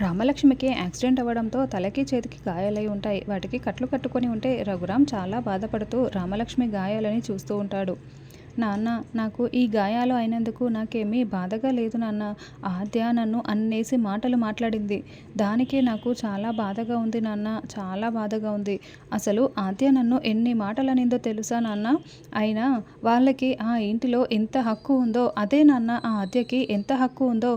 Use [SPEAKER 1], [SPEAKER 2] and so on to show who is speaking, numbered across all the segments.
[SPEAKER 1] రామలక్ష్మికి accident అవ్వడంతో తలకి చేతికి గాయాలై ఉంటాయి. వాటికి కట్లు కట్టుకొని ఉంటే రఘురామ్ చాలా బాధపడుతూ రామలక్ష్మి గాయాలని చూస్తూ ఉంటాడు. నాన్న నాకు ఈ గాయాలు అయినందుకు నాకేమీ బాధగా లేదు నాన్న. ఆద్య నన్ను అన్నేసి మాటలు మాట్లాడింది. దానికే నాకు చాలా బాధగా ఉంది నాన్న చాలా బాధగా ఉంది. అసలు ఆద్య నన్ను ఎన్ని మాటలు అనిందో తెలుసా నాన్న? అయినా వాళ్ళకి ఆ ఇంటిలో ఎంత హక్కు ఉందో అదే నాన్న ఆ ఆద్యకి ఎంత హక్కు ఉందో.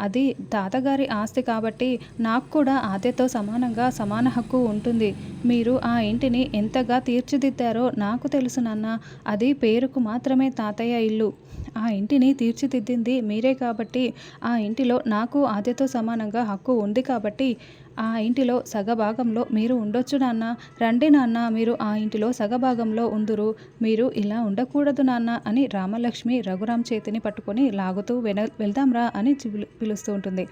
[SPEAKER 1] అది తాతగారి ఆస్తి కాబట్టి నాకు కూడా ఆద్యతో సమానంగా సమాన హక్కు ఉంటుంది. మీరు ఆ ఇంటిని ఎంతగా తీర్చిదిద్దారో నాకు తెలుసు నాన్న. అది పేరుకు మాత్రమే తాతయ్య ఇల్లు. ఆ ఇంటిని తీర్చిదిద్దింది మీరే కాబట్టి ఆ ఇంటిలో నాకు ఆద్యతో సమానంగా హక్కు ఉంది కాబట్టి ఆ ఇంటిలో సగభాగంలో మీరు ఉండొచ్చు నాన్న. రండి నాన్న మీరు ఆ ఇంటిలో సగభాగంలో ఉందురు. మీరు ఇలా ఉండకూడదు నాన్న అని రామలక్ష్మి రఘురామ్ చేతిని పట్టుకొని లాగుతూ వెన వెళ్దాంరా అని పిలుస్తూ ఉంటుంది.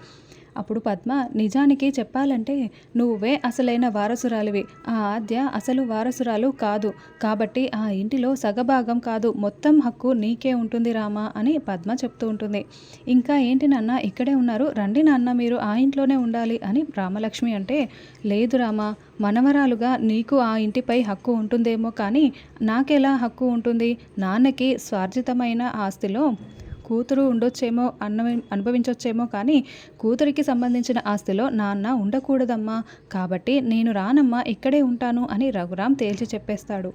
[SPEAKER 1] అప్పుడు పద్మ నిజానికి చెప్పాలంటే నువ్వే అసలైన వారసురాలివి. ఆ ఆద్య అసలు వారసురాలు కాదు. కాబట్టి ఆ ఇంటిలో సగభాగం కాదు మొత్తం హక్కు నీకే ఉంటుంది రామా అని పద్మ చెప్తూ ఉంటుంది. ఇంకా ఏంటి నాన్న ఇక్కడే ఉన్నారు. రండి నాన్న మీరు ఆ ఇంట్లోనే ఉండాలి అని రామలక్ష్మి అంటే లేదు రామా మనవరాలుగా నీకు ఆ ఇంటిపై హక్కు ఉంటుందేమో కానీ నాకెలా హక్కు ఉంటుంది? నాన్నకి స్వార్జితమైన ఆస్తిలో కూతురు ఉండొచ్చేమో అన్న అనుభవించొచ్చేమో కానీ కూతురికి సంబంధించిన ఆస్తిలో నాన్న ఉండకూడదమ్మా. కాబట్టి నేను రానమ్మా ఇక్కడే ఉంటాను అని రఘురాం తేల్చి చెప్పేస్తాడు.